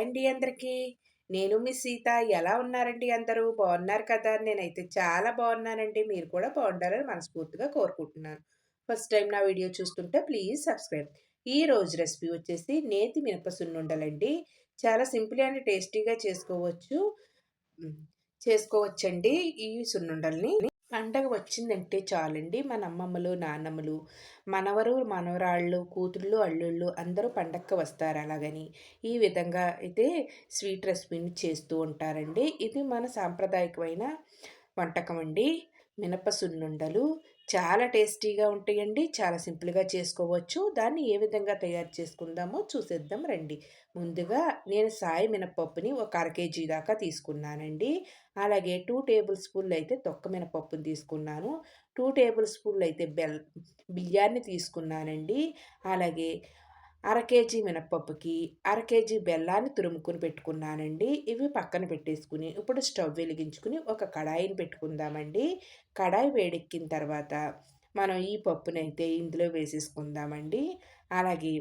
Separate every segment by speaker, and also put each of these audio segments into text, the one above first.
Speaker 1: Hi అండి అందరికీ. నేను మీ సీత. ఎలా ఉన్నారండి అందరూ? బాగున్నారు కదా? నేనైతే చాలా బాగున్నానండి. మీరు కూడా బాగుండాలని మనస్ఫూర్తిగా కోరుకుంటున్నాను. ఫస్ట్ టైం నా వీడియో చూస్తుంటే ప్లీజ్ సబ్స్క్రైబ్. ఈ రోజు రెసిపీ వచ్చేసి నేతి మినప సున్నుండలండి చాలా సింపుల్ అండ్ టేస్టీగా చేసుకోవచ్చు. చేసుకోవచ్చండి ఈ సున్నుండల్ని. పండగ వచ్చిందంటే చాలండి. మన అమ్మమ్మలు నాన్నమ్మలు మనవరు మనవరాళ్ళు కూతుళ్ళు అల్లుళ్ళు అందరూ పండగకి వస్తారు అలాగని. ఈ విధంగా అయితే స్వీట్ రెసిపీని చేస్తూ ఉంటారండి. ఇది మన సాంప్రదాయకమైన వంటకం అండి. మినప సున్నుండలు చాలా టేస్టీగా ఉంటాయండి. చాలా సింపుల్గా చేసుకోవచ్చు. దాన్ని ఏ విధంగా తయారు చేసుకుందామో చూసేద్దాం రండి. ముందుగా నేను సాయి మినపప్పుని ఒక అర కేజీ దాకా తీసుకున్నానండి. అలాగే టూ టేబుల్ స్పూన్లు అయితే తొక్క మినపప్పుని తీసుకున్నాను. టూ టేబుల్ స్పూన్లు అయితే బెల్ బియ్యాన్ని తీసుకున్నానండి. అలాగే అర కేజీ మినప్పప్పుకి అర కేజీ బెల్లాన్ని తురుముకుని పెట్టుకున్నానండి. ఇవి పక్కన పెట్టేసుకుని ఇప్పుడు స్టవ్ వెలిగించుకుని ఒక కడాయిని పెట్టుకుందామండి. కడాయి వేడెక్కిన తర్వాత మనం ఈ పప్పునైతే ఇందులో వేసేసుకుందామండి. అలాగే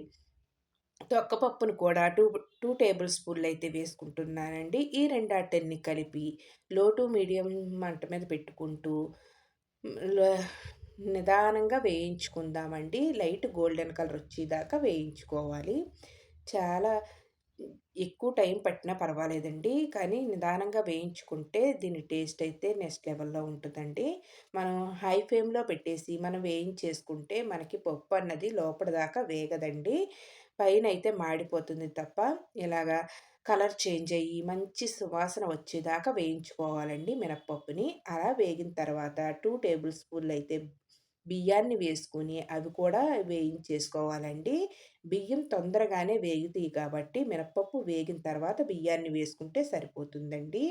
Speaker 1: తొక్కపప్పును కూడా టూ టూ టేబుల్ స్పూన్లు అయితే వేసుకుంటున్నానండి. ఈ రెండాటన్ని కలిపి లో టు మీడియం మంట మీద పెట్టుకుంటూ నిదానంగా వేయించుకుందామండి. లైట్ గోల్డెన్ కలర్ వచ్చేదాకా వేయించుకోవాలి. చాలా ఎక్కువ టైం పట్టినా పర్వాలేదండి. కానీ నిదానంగా వేయించుకుంటే దీని టేస్ట్ అయితే నెక్స్ట్ లెవెల్లో ఉంటుందండి. మనం హై ఫ్లేమ్లో పెట్టేసి మనం వేయించేసుకుంటే మనకి పప్పు అన్నది లోపల దాకా వేగదండి. పైన అయితే మాడిపోతుంది తప్ప ఇలాగా కలర్ చేంజ్ అయ్యి మంచి సువాసన వచ్చేదాకా వేయించుకోవాలండి మినప్పప్పుని. అలా వేగిన తర్వాత టూ టేబుల్ స్పూన్లు అయితే బియ్యాన్ని వేసుకుని అవి కూడా వేయించేసుకోవాలండి. బియ్యం తొందరగానే వేగుతాయి కాబట్టి మినప్పప్పు వేగిన తర్వాత బియ్యాన్ని వేసుకుంటే సరిపోతుందండి.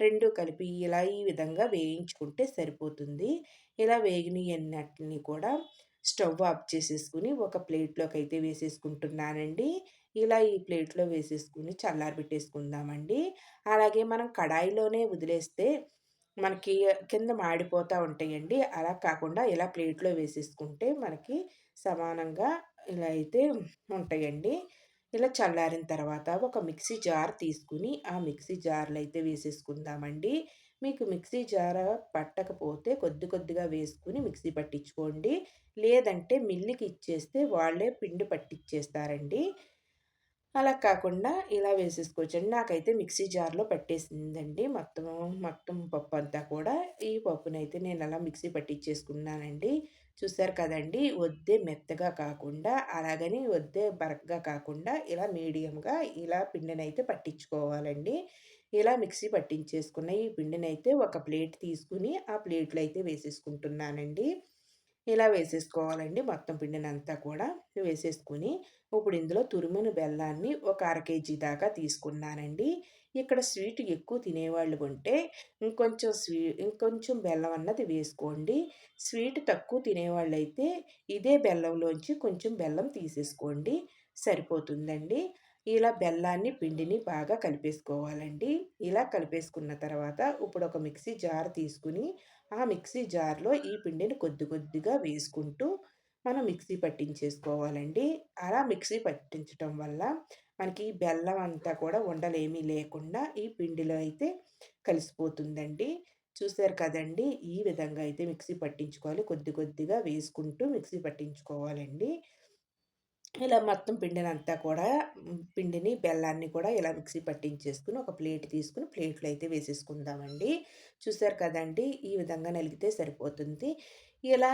Speaker 1: రెండు కలిపి ఇలా ఈ విధంగా వేయించుకుంటే సరిపోతుంది. ఇలా వేగిన అన్నిటిని కూడా స్టవ్ ఆఫ్ చేసేసుకుని ఒక ప్లేట్లోకి అయితే వేసేసుకుంటున్నానండి. ఇలా ఈ ప్లేట్లో వేసేసుకుని చల్లారి పెట్టేసుకుందామండి అలాగే మనం కడాయిలోనే వదిలేస్తే మనకి కింద మాడిపోతూ ఉంటాయండి. అలా కాకుండా ఇలా ప్లేట్లో వేసేసుకుంటే మనకి సమానంగా ఇలా అయితే ఉంటాయండి. ఇలా చల్లారిన తర్వాత ఒక మిక్సీ జార్ తీసుకుని ఆ మిక్సీ జార్లు అయితే వేసేసుకుందామండి. మీకు మిక్సీ జార్ పట్టకపోతే కొద్ది కొద్దిగా వేసుకుని మిక్సీ పట్టించుకోండి. లేదంటే మిల్లికి ఇచ్చేస్తే వాళ్ళే పిండి పట్టించేస్తారండి. అలా కాకుండా ఇలా వేసేసుకోవచ్చండి నాకైతే మిక్సీ జార్లో పట్టేసిందండి. మొత్తం మొత్తం పప్పు అంతా కూడా. ఈ పప్పునైతే నేను అలా మిక్సీ పట్టించేసుకున్నానండి చూసారు కదండి వద్దే మెత్తగా కాకుండా అలాగని వద్దే బరకగా కాకుండా ఇలా మీడియంగా ఇలా పిండినైతే పట్టించుకోవాలండి. ఇలా మిక్సీ పట్టించేసుకున్న ఈ పిండినైతే ఒక ప్లేట్ తీసుకుని ఆ ప్లేట్లో అయితే వేసేసుకుంటున్నానండి. ఇలా వేసేసుకోవాలండి మొత్తం పిండిని అంతా కూడా. వేసేసుకుని ఇప్పుడు ఇందులో తురిమిన బెల్లాన్ని ఒక అర కేజీ దాకా తీసుకున్నానండి. ఇక్కడ స్వీట్ ఎక్కువ తినేవాళ్ళు ఉంటే ఇంకొంచెం స్వీ ఇంకొంచెం బెల్లం అన్నది వేసుకోండి. స్వీట్ తక్కువ తినేవాళ్ళు అయితే ఇదే బెల్లంలోంచి కొంచెం బెల్లం తీసేసుకోండి. సరిపోతుందండి. ఇలా బెల్లాన్ని పిండిని బాగా కలిపేసుకోవాలండి. ఇలా కలిపేసుకున్న తర్వాత ఇప్పుడు ఒక మిక్సీ జార్ తీసుకుని ఆ మిక్సీ జార్లో ఈ పిండిని కొద్ది కొద్దిగా వేసుకుంటూ మనం మిక్సీ పట్టించేసుకోవాలండి. అలా మిక్సీ పట్టించడం వల్ల మనకి బెల్లం అంతా కూడా ఉండలేమీ లేకుండా ఈ పిండిలో అయితే కలిసిపోతుందండి. చూశారు కదండి ఈ విధంగా అయితే మిక్సీ పట్టించుకోవాలి. కొద్ది కొద్దిగా వేసుకుంటూ మిక్సీ పట్టించుకోవాలండి. ఇలా మొత్తం పిండిని అంతా కూడా పిండిని బెల్లాన్ని కూడా ఇలా మిక్సీ పట్టించేసుకుని ఒక ప్లేట్ తీసుకుని ప్లేట్లో అయితే వేసేసుకుందామండి. చూసారు కదండి ఈ విధంగా నలిగితే సరిపోతుంది. ఇలా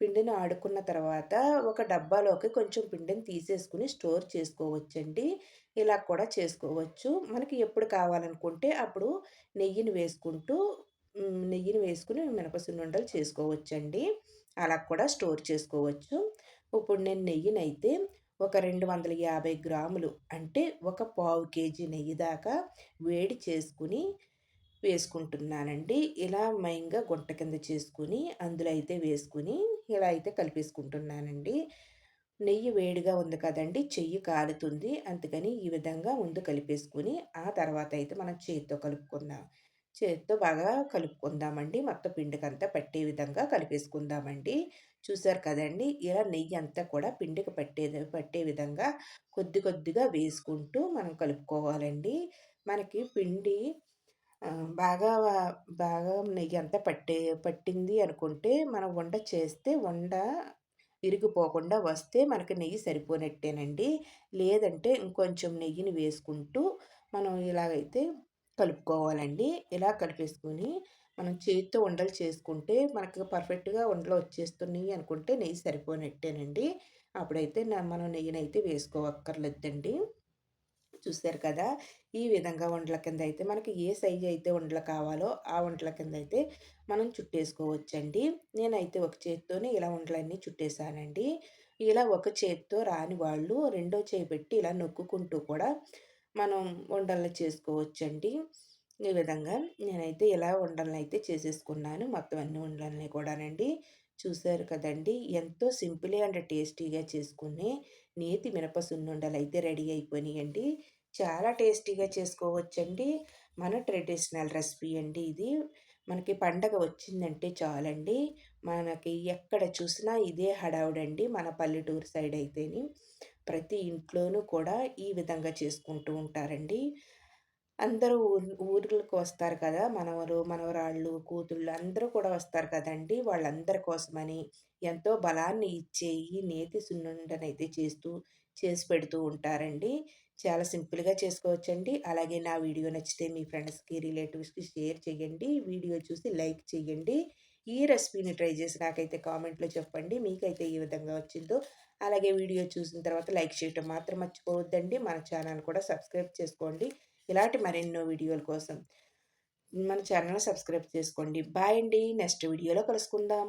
Speaker 1: పిండిని ఆడుకున్న తర్వాత ఒక డబ్బాలోకి కొంచెం పిండిని తీసేసుకుని స్టోర్ చేసుకోవచ్చండి. ఇలా కూడా చేసుకోవచ్చు. మనకి ఎప్పుడు కావాలనుకుంటే అప్పుడు నెయ్యిని వేసుకుంటూ నెయ్యిని వేసుకుని మినపసున్నుండలు చేసుకోవచ్చండి. అలా కూడా స్టోర్ చేసుకోవచ్చు. ఇప్పుడు నేను నెయ్యినైతే ఒక రెండు వందల యాభై గ్రాములు అంటే ఒక పావు కేజీ నెయ్యి దాకా వేడి చేసుకుని వేసుకుంటున్నానండి. ఇలా మైంగా గుంట కింద చేసుకుని అందులో అయితే వేసుకుని ఇలా అయితే కలిపేసుకుంటున్నానండి. నెయ్యి వేడిగా ఉంది కదండి చెయ్యి కాలుతుంది. అందుకని ఈ విధంగా ముందు కలిపేసుకుని ఆ తర్వాత అయితే మనం చేతితో కలుపుకుందాం. చేతితో బాగా కలుపుకుందామండి. మొత్తం పిండికంతా పట్టే విధంగా కలిపేసుకుందామండి. చూసారు కదండి ఇలా నెయ్యి అంతా కూడా పిండికి పట్టేది పట్టే విధంగా కొద్ది కొద్దిగా వేసుకుంటూ మనం కలుపుకోవాలండి. మనకి పిండి బాగా బాగా నెయ్యి అంతా పట్టే పట్టింది అనుకుంటే మనం వంట చేస్తే వండ విరిగిపోకుండా వస్తే మనకి నెయ్యి సరిపోనట్టేనండి. లేదంటే ఇంకొంచెం నెయ్యిని వేసుకుంటూ మనం ఇలాగైతే కలుపుకోవాలండి. ఇలా కలిపేసుకొని మనం చేతితో ఉండలు చేసుకుంటే మనకు పర్ఫెక్ట్‌గా ఉండలు వచ్చేస్తున్నాయి అనుకుంటే నెయ్యి సరిపోనట్టేనండి. అప్పుడైతే మనం నెయ్యినైతే వేసుకోవక్కర్లేదండి. చూశారు కదా! ఈ విధంగా ఉండల కింద అయితే మనకి ఏ సైజు అయితే ఉండలు కావాలో ఆ వంటల కింద అయితే మనం చుట్టేసుకోవచ్చండి. నేనైతే ఒక చేతితోనే ఇలా ఉండలన్నీ చుట్టేసానండి. ఇలా ఒక చేత్తో రాని వాళ్ళు రెండో చేయి పెట్టి ఇలా నొక్కుకుంటూ కూడా మనం వంటలు చేసుకోవచ్చండి. ఈ విధంగా నేనైతే ఇలా అయితే చేసేసుకున్నాను. మొత్తం అన్ని ఉండలన్నీ కూడానండి. చూసారు కదండీ! ఎంతో సింపుల్ అండ్ టేస్టీగా చేసుకుని నేతి మినప అయితే రెడీ అయిపోయినాయండి. చాలా టేస్టీగా చేసుకోవచ్చండి. మన ట్రెడిషనల్ రెసిపీ అండి ఇది. మనకి పండగ వచ్చిందంటే చాలండి. మనకి ఎక్కడ చూసినా ఇదే హడావుడండి మన పల్లెటూరు సైడ్ అయితేని. ప్రతి ఇంట్లోనూ కూడా ఈ విధంగా చేసుకుంటూ ఉంటారండి. అందరూ ఊర్ ఊర్లకు వస్తారు కదా! మనవరు మనవరాళ్ళు, కూతుళ్ళు అందరూ కూడా వస్తారు కదండీ! వాళ్ళందరి కోసమని ఎంతో బలాన్ని ఇచ్చే ఈ నేతి సున్నుండనైతే చేస్తూ చేసి పెడుతూ ఉంటారండి. చాలా సింపుల్‌గా చేసుకోవచ్చండి. అలాగే నా వీడియో నచ్చితే మీ ఫ్రెండ్స్‌కి, రిలేటివ్స్‌కి షేర్ చేయండి. వీడియో చూసి లైక్ చేయండి. ఈ రెసిపీని ట్రై చేసి నాకైతే కామెంట్‌లో చెప్పండి. మీకైతే ఏ విధంగా వచ్చిందో. అలాగే వీడియో చూసిన తర్వాత లైక్ చేయటం మాత్రం మర్చిపోవద్దండి. మన ఛానల్ కూడా సబ్స్క్రైబ్ చేసుకోండి. ఇలాంటి మరెన్నో వీడియోల కోసం మన ఛానల్ సబ్స్క్రైబ్ చేసుకోండి. బాయ్ అండి. నెక్స్ట్ వీడియోలో కలుసుకుందాం.